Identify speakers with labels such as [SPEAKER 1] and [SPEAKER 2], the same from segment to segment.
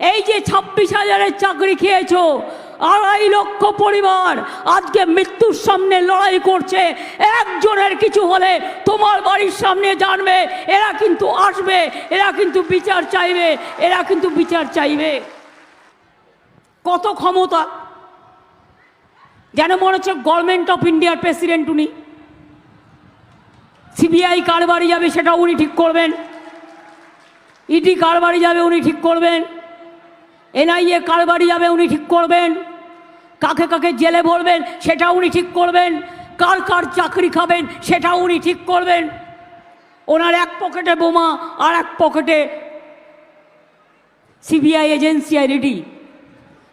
[SPEAKER 1] এই যে ছাব্বিশ হাজারের চাকরি খেয়েছো, আড়াই লক্ষ পরিবার আজকে মৃত্যুর সামনে লড়াই করছে। একজনের কিছু হলে তোমার বাড়ির সামনে জানবে, এরা কিন্তু আসবে, এরা কিন্তু বিচার চাইবে, এরা কিন্তু বিচার চাইবে। কত ক্ষমতা? যেন মনে হচ্ছে গভর্নমেন্ট অফ ইন্ডিয়ার প্রেসিডেন্ট উনি। সিবিআই কার বাড়ি যাবে সেটা উনি ঠিক করবেন। ইডি কার বাড়ি যাবে উনি ঠিক করবেন। এনআইএ কার বাড়ি যাবে উনি ঠিক করবেন? কাকে কাকে জেলে ভরবেন সেটা উনি ঠিক করবেন। কার কার চাকরি খাবেন সেটা উনি ঠিক করবেন। ওনার এক পকেটে বোমা আর এক পকেটে সিবিআই এজেন্সি আইডি।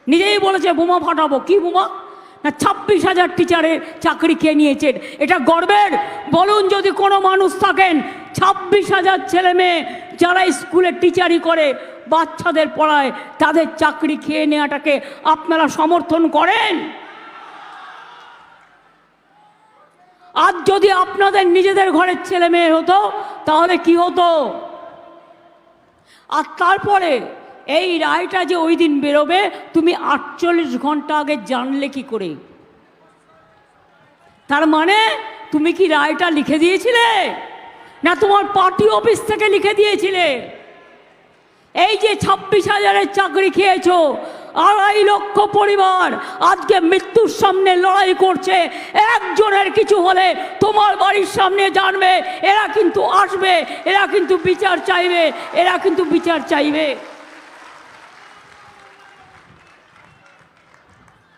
[SPEAKER 1] নিজেই বলেছে, বোমা ফাটাবো। কি বোমা? না, ছাব্বিশ হাজার টিচারের চাকরি কে নিয়েছেন? এটা গর্বের। বলুন যদি কোনো মানুষ থাকেন, ছাব্বিশ হাজার ছেলে মেয়ে যারা স্কুলে টিচারি করে, বাচ্চাদের পড়ায়, তাদের চাকরি খেয়ে নেওয়াটাকে আপনারা সমর্থন করেন? আজ যদি আপনাদের নিজেদের ঘরের ছেলে মেয়ে হতো, তাহলে কি হতো? আর তারপরে এই রায়টা যে ওই দিন বেরোবে, তুমি আটচল্লিশ ঘণ্টা আগে জানলে কি করে? তার মানে তুমি কি রায়টা লিখে দিয়েছিলে? না তোমার পার্টি অফিস থেকে লিখে দিয়েছিলে? এই যে ছাব্বিশ হাজারের চাকরি খেয়েছো, আড়াই লক্ষ পরিবার আজকে মৃত্যুর সামনে লড়াই করছে, একজনের কিছু হলে তোমার বাড়ির সামনে জানবে, এরা কিন্তু আসবে, এরা কিন্তু বিচার চাইবে, এরা কিন্তু বিচার চাইবে।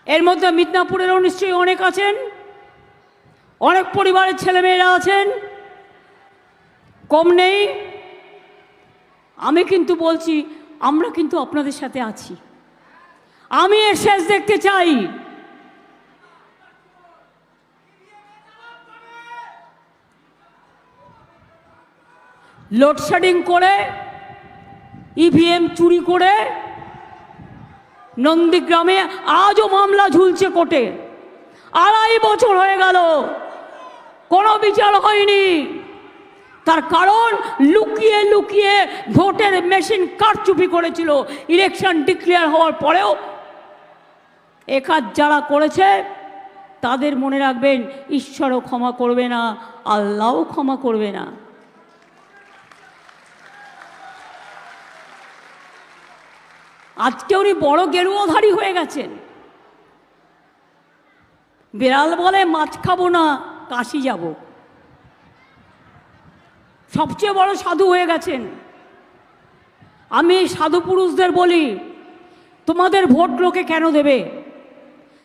[SPEAKER 1] এর মধ্যে মিদনাপুরেরও নিশ্চয়ই অনেক আছেন। অনেক পরিবারের ছেলেমেয়েরা আছেন। কম নেই। আমি কিন্তু বলছি, আমরা কিন্তু আপনাদের সাথে আছি। আমি এর শেষ দেখতে চাই। লোডশেডিং করে ইভিএম চুরি করে নন্দীগ্রামে আজও মামলা ঝুলছে কোর্টে। আড়াই বছর হয়ে গেল, কোনো বিচার হয়নি। তার কারণ লুকিয়ে লুকিয়ে ভোটের মেশিন কারচুপি করেছিল, ইলেকশন ডিক্লেয়ার হওয়ার পরেও। একাজ যারা করেছে, তাদের মনে রাখবেন, ঈশ্বরও ক্ষমা করবে না, আল্লাহও ক্ষমা করবে না। আজকে উনি বড় গেরুয়াধারী হয়ে গেছেন। বিড়াল বলে, মাছ খাব না, কাশি যাব। সবচেয়ে বড় সাধু হয়ে গেছেন। আমি সাধু পুরুষদের বলি, তোমাদের ভোট লোকে কেন দেবে?